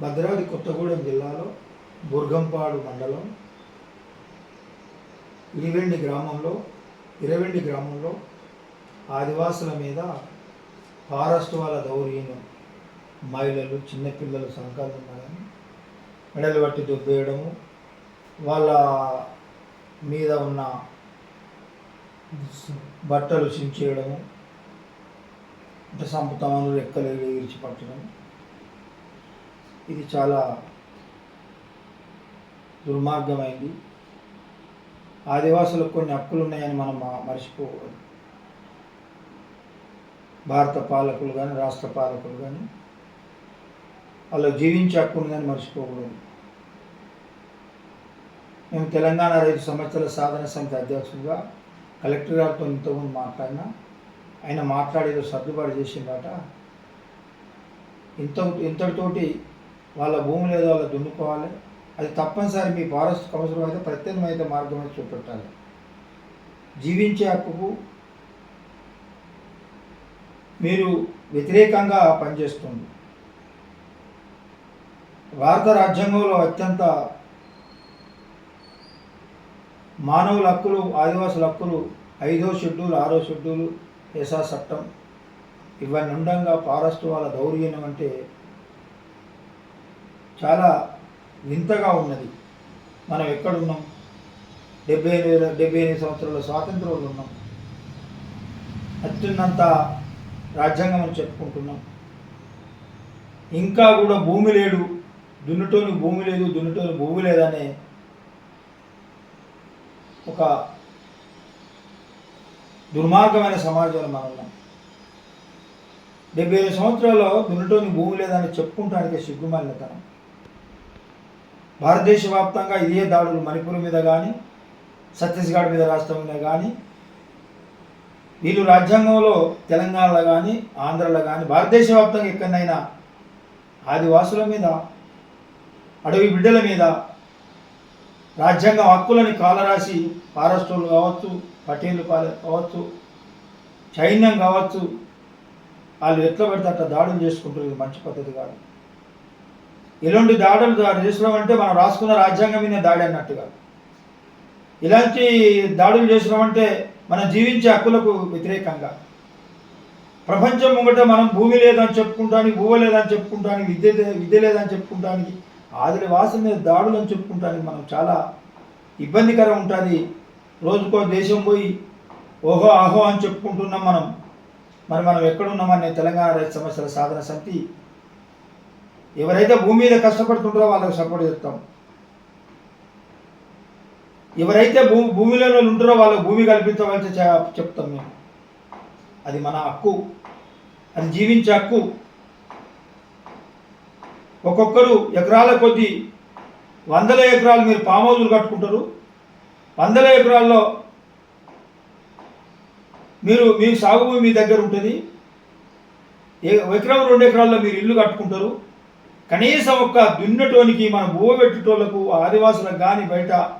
భద్రాద్రి కొత్తగూడెం జిల్లాలో బుర్గంపాడు మండలం ఇరివెండి గ్రామంలో ఇరవెండి గ్రామంలో ఆదివాసుల మీద ఫారెస్ట్ వాళ్ళ దౌర్యం మహిళలు చిన్నపిల్లలు సంకల్పం కానీ మెడలు పట్టి దుబ్బేయడము వాళ్ళ మీద ఉన్న బట్టలు చించేయడము అంటే సంపుతామను రెక్కలు ఎగిరిచి పట్టడం. ఇది చాలా దుర్మార్గమైంది. ఆదివాసులకు కొన్ని హక్కులు ఉన్నాయని మనం మర్చిపోకూడదు భారత పాలకులు కానీ రాష్ట్ర పాలకులు కానీ వాళ్ళు జీవించే హక్కు ఉందని మర్చిపోకూడదు. మేము తెలంగాణ రైతు సమస్యల సాధన సమితి అధ్యక్షుడిగా కలెక్టర్ గారితో ఇంతకుముందు మాట్లాడినా ఆయన మాట్లాడేదో సర్దుబాటు చేసిందట. ఇంత ఇంతటితోటి వాళ్ళ భూమి లేదో వాళ్ళు దున్నుకోవాలి. అది తప్పనిసరి మీ ఫారెస్ట్ కౌన్సిల్ అయితే ప్రత్యేకమైన మార్గం అయితే చూపెట్టాలి. జీవించే హక్కుకు మీరు వ్యతిరేకంగా పనిచేస్తుంది. భారత రాజ్యాంగంలో అత్యంత మానవుల హక్కులు ఆదివాసుల హక్కులు ఐదో షెడ్యూల్ ఆరో షెడ్యూల్ ఎసా చట్టం ఇవన్నీ ఉండగా ఫారెస్ట్ వాళ్ళ దౌర్జన్యం అంటే చాలా వింతగా ఉన్నది. మనం ఎక్కడున్నాం? డెబ్బై ఎనిమిది డెబ్బై ఎనిమిది సంవత్సరాల స్వాతంత్రంలో ఉన్నాం. అత్యున్నంత రాజ్యాంగం అని చెప్పుకుంటున్నాం. ఇంకా కూడా భూమి లేడు దున్నుటోని భూమి లేదు దున్నుటోని భూమి లేదనే ఒక దుర్మార్గమైన సమాజంలో మనం ఉన్నాం. డెబ్బై ఐదు సంవత్సరాల్లో దున్నటోని భూమి లేదని చెప్పుకుంటానికి సిగ్గుమాలినతనం. భారతదేశ వ్యాప్తంగా ఇదే దాడులు మణిపూర్ మీద కానీ ఛత్తీస్గఢ్ మీద రాష్ట్రం మీద కానీ వీళ్ళు రాజ్యాంగంలో తెలంగాణలో కానీ ఆంధ్రలో కానీ భారతదేశ వ్యాప్తంగా ఎక్కడైనా ఆదివాసుల మీద అడవి బిడ్డల మీద రాజ్యాంగం హక్కులని కాలరాసి ఫారెస్టోళ్ళు కావచ్చు పటేలు పాల కావచ్చు సైన్యం కావచ్చు వాళ్ళు ఎట్లా పెడితే అట్లా దాడులు చేసుకుంటారు ఇది మంచి పద్ధతి కాదు. ఇలాంటి దాడులు దా- అంటే మనం రాసుకున్న రాజ్యాంగం మీద దాడి అన్నట్టుగా. ఇలాంటి దాడులు చేసినామంటే మనం జీవించే హక్కులకు వ్యతిరేకంగా. ప్రపంచం ముంగట మనం భూమి లేదని చెప్పుకుంటానికి భూమి లేదని చెప్పుకుంటానికి విద్య విద్య లేదని చెప్పుకుంటానికి ఆదిలి వాసుల మీద దాడులు అని చెప్పుకుంటానికి మనం చాలా ఇబ్బందికరం ఉంటుంది. రోజుకో దేశం పోయి ఓహో ఆహో అని చెప్పుకుంటున్నాం మనం. మరి మనం ఎక్కడున్నామని తెలంగాణ రైతు సమస్యల సాధన సమితి ఎవరైతే భూమి మీద కష్టపడుతుంటారో వాళ్ళకి సపోర్ట్ చేస్తాం. ఎవరైతే భూ భూమిలో ఉంటారో వాళ్ళకి భూమి కల్పించవలసి చెప్తాం మేము. అది మన హక్కు. అది జీవించే హక్కు. ఒక్కొక్కరు ఎకరాల కొద్దీ వందల ఎకరాలు మీరు పామ్ హౌజులు కట్టుకుంటారు. వందల ఎకరాల్లో మీరు మీ సాగు భూమి మీ దగ్గర ఉంటుంది. ఏ- ఎకరం రెండు ఎకరాల్లో మీరు ఇల్లు కట్టుకుంటారు. కనీసం ఒక్క దున్నటోనికి మన భూమి పెట్టేటోళ్ళకు ఆదివాసులకు కానీ బయట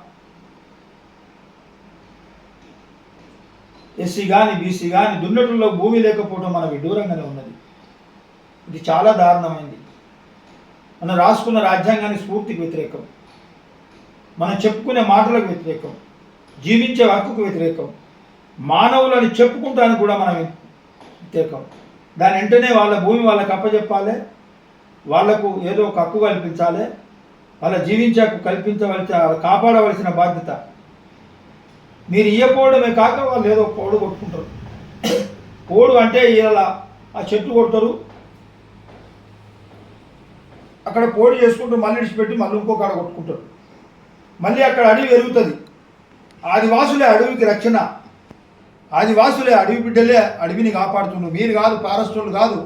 ఎస్సీ కానీ బీసీ కానీ దున్నటంలో భూమి లేకపోవడం మన విడూరంగానే ఉన్నది. ఇది చాలా దారుణమైంది. మనం రాసుకున్న రాజ్యాంగానికి స్ఫూర్తికి వ్యతిరేకం. మనం చెప్పుకునే మాటలకు వ్యతిరేకం. జీవించే హక్కుకు వ్యతిరేకం. మానవులని చెప్పుకుంటానికి కూడా మనం వ్యతిరేకం. దాని వెంటనే వాళ్ళ భూమి వాళ్ళకి అప్పచెప్పాలి వాళ్ళకు ఏదో ఒక హక్కు కల్పించాలి వాళ్ళ జీవించే హక్కు కల్పించవలసిన కాపాడవలసిన బాధ్యత. మీరు ఇయ్యపోవడమే కాక వాళ్ళు ఏదో పోడు కొట్టుకుంటారు. పోడు అంటే ఇలా ఆ చెట్టు కొడతారు. అక్కడ పోడు చేసుకుంటూ మళ్ళీ ఇడిచిపెట్టి మళ్ళీ ఇంకో కాడ కొట్టుకుంటారు. మళ్ళీ అక్కడ అడవి పెరుగుతుంది ఆదివాసులే అడవికి రక్షణ. ఆదివాసులే అడవి బిడ్డలే అడవిని కాపాడుతున్నారు మీరు కాదు ఫారెస్టోళ్ళు కాదు.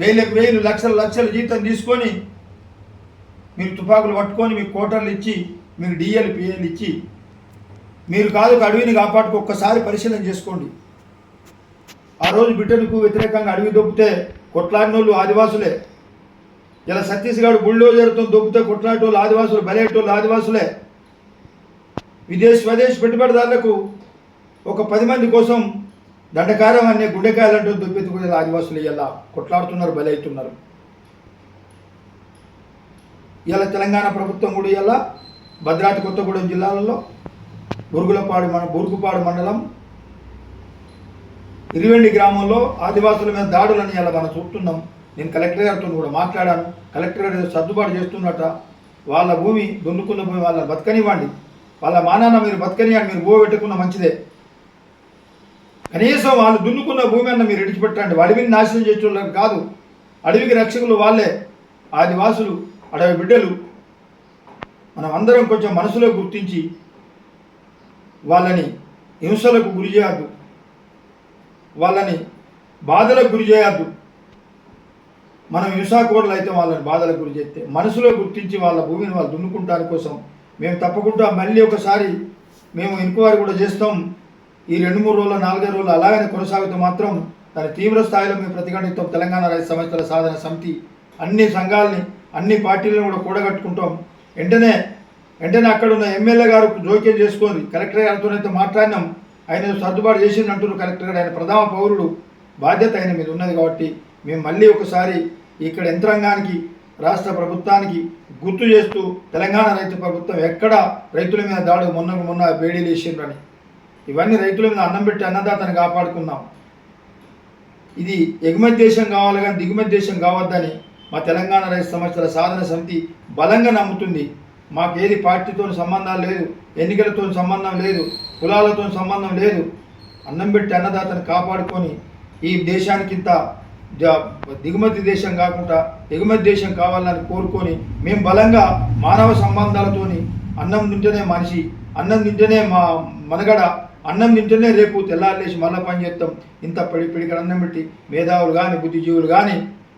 వేలకు వేలు లక్షల లక్షల జీతం తీసుకొని మీరు తుపాకులు పట్టుకొని మీకు కోటర్లు ఇచ్చి మీకు డిఎల్ పిఎల్ ఇచ్చి మీరు కాదు ఒక అడవిని కాపాడుకు ఒక్కసారి పరిశీలన చేసుకోండి. ఆ రోజు బ్రిటన్కు వ్యతిరేకంగా అడవి దొబ్బితే కొట్లాడినోళ్ళు ఆదివాసులే. ఇలా ఛత్తీస్గఢ్ బుల్డోజర్తో దొబ్బితే కొట్లాడేటోళ్ళు ఆదివాసులు బలేటోళ్ళు ఆదివాసులే. విదేశ్ స్వదేశ్ పెట్టుబడిదారులకు ఒక పది మంది కోసం దండకారం అనే గుండెకాయలంటూ దుబ్బెత్తుకునే ఆదివాసులు ఇలా కొట్లాడుతున్నారు బలవుతున్నారు ఇలా తెలంగాణ ప్రభుత్వం కూడా ఇలా భద్రాద్రి కొత్తగూడెం జిల్లాలలో బురుగులపాడు మన బురుగుపాడు మండలం ఇరివెండి గ్రామంలో ఆదివాసుల మీద దాడులని ఇలా మనం చూస్తున్నాం. నేను కలెక్టర్ గారితో కూడా మాట్లాడాను. కలెక్టర్ గారు సర్దుబాటు చేస్తున్నట. వాళ్ళ భూమి దున్నుకున్న భూమి వాళ్ళని బతకనివ్వండి. వాళ్ళ మానాన్న మీరు బతకనివ్వండి మీరు భూ పెట్టుకున్న మంచిదే. కనీసం వాళ్ళు దున్నుకున్న భూమి అన్న మీరు విడిచిపెట్టండి. అడవిని నాశనం చేసేవాళ్ళని కాదు. అడవికి రక్షకులు వాళ్ళే. ఆదివాసులు అడవి బిడ్డలు. మనం అందరం కొంచెం మనసులో గుర్తించి వాళ్ళని హింసలకు గురి చేయద్దు. వాళ్ళని బాధలకు గురి చేయద్దు. మనం హింసాకోరులు అయితే వాళ్ళని బాధలకు గురి చేస్తే మనసులో గుర్తించి వాళ్ళ భూమిని వాళ్ళు దున్నుకుంటాని కోసం మేము తప్పకుండా మళ్ళీ ఒకసారి మేము ఎంక్వైరీ కూడా చేస్తాం. ఈ రెండు మూడు రోజులు నాలుగైదు రోజులు అలాగనే కొనసాగితే మాత్రం దాని తీవ్ర స్థాయిలో మేము ప్రతిఘటిస్తాం తెలంగాణ రైతు సమస్యల సాధన సమితి. అన్ని సంఘాలని అన్ని పార్టీలను కూడా కూడగట్టుకుంటాం. వెంటనే వెంటనే అక్కడ ఉన్న ఎమ్మెల్యే గారు జోక్యం చేసుకొని కలెక్టర్ గారితో అయితే మాట్లాడినాం. ఆయన సర్దుబాటు చేసింది అంటున్నారు కలెక్టర్ గారు. ఆయన ప్రధాన పౌరుడు. బాధ్యత ఆయన మీద ఉన్నది కాబట్టి మేము మళ్ళీ ఒకసారి ఇక్కడ యంత్రాంగానికి రాష్ట్ర ప్రభుత్వానికి గుర్తు చేస్తూ తెలంగాణ రైతు ప్రభుత్వం ఎక్కడ రైతుల మీద దాడు మొన్న మొన్న వేడి వేసిండ్రని ఇవన్నీ రైతుల మీద అన్నం పెట్టి అన్నదాతను కాపాడుకుందాం. ఇది ఎగుమతి దేశం కావాలి కానీ దిగుమతి దేశం కావద్దని మా తెలంగాణ రైతు సమస్యల సాధన సమితి బలంగా నమ్ముతుంది. మాకు ఏది పార్టీతో సంబంధాలు లేదు ఎన్నికలతో సంబంధం లేదు కులాలతో సంబంధం లేదు. అన్నం పెట్టి అన్నదాతను కాపాడుకొని ఈ దేశానికి ఇంత దిగుమతి దేశం కాకుండా ఎగుమతి దేశం కావాలని కోరుకొని మేము బలంగా మానవ సంబంధాలతోని అన్నం తింటేనే మనిషి అన్నం తింటేనే మా మనగడ అన్నం తింటేనే రేపు తెల్లారులేసి మళ్ళీ పని చేస్తాం. ఇంత పిడి పిడికడ అన్నం పెట్టి మేధావులు కానీ బుద్ధిజీవులు కానీ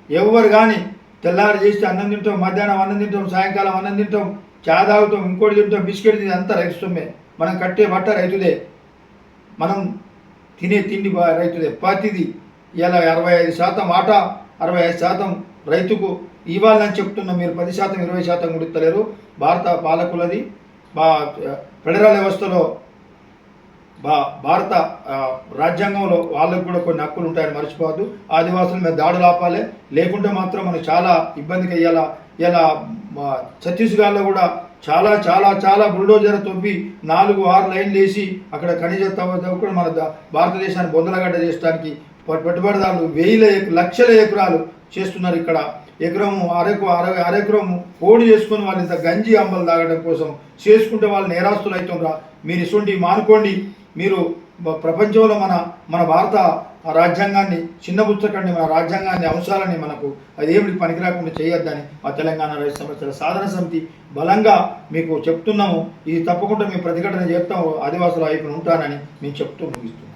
ఎవరు కానీ తెల్లారి చేస్తే అన్నం తింటాం మధ్యాహ్నం అన్నం తింటాం సాయంకాలం అన్నం తింటాం చా తాగుతాం ఇంకోటి తింటాం బిస్కెట్ తింటాం అంతా రైతుమే మనం కట్టే బట్ట రైతుదే మనం తినే తిండి రైతుదే ప్రతిది ఇలా అరవై ఐదు శాతం ఆట అరవై ఐదు శాతం రైతుకు ఇవ్వాలని చెప్తున్నా మీరు పది శాతం ఇరవై శాతం కూడా భారత పాలకులది బా ఫెడరల్ వ్యవస్థలో బా భారత రాజ్యాంగంలో వాళ్ళకు కూడా కొన్ని హక్కులు ఉంటాయని మర్చిపోవద్దు. ఆదివాసుల మీద దాడులు ఆపాలి. లేకుంటే మాత్రం మనకు చాలా ఇబ్బందిగా ఇలా ఇలా ఛత్తీస్గఢ్లో కూడా చాలా చాలా చాలా బుల్డోజర్ తొవ్వి నాలుగు ఆరు లైన్లు వేసి అక్కడ ఖనిజ తవ్వ మన భారతదేశాన్ని బొందలగడ్డ చేయడానికి పెట్టుబడిదారులు వేల లక్షల ఎకరాలు చేస్తున్నారు ఇక్కడ. ఎకరము అరకు అర అరెకరం కోడి చేసుకుని వాళ్ళు ఇంత గంజి అంబలు తాగడం కోసం చేసుకుంటే వాళ్ళు నేరాస్తులు అవుతుండ్రా మీరు ఇసుంటి మానుకోండి. మీరు ప్రపంచంలో మన మన భారత రాజ్యాంగాన్ని చిన్నబుచ్చకండి మన రాజ్యాంగాన్ని అంశాలని మనకు అదేమిటి పనికిరాకుండా చేయొద్దని మా తెలంగాణ రైతు సమస్యల సాధన సమితి బలంగా మీకు చెప్తున్నాము. ఇది తప్పకుండా మేము ప్రతిఘటన చేస్తాము. ఆదివాసుల వైపున ఉంటానని మేము చెప్తూ ముగిస్తున్నాం.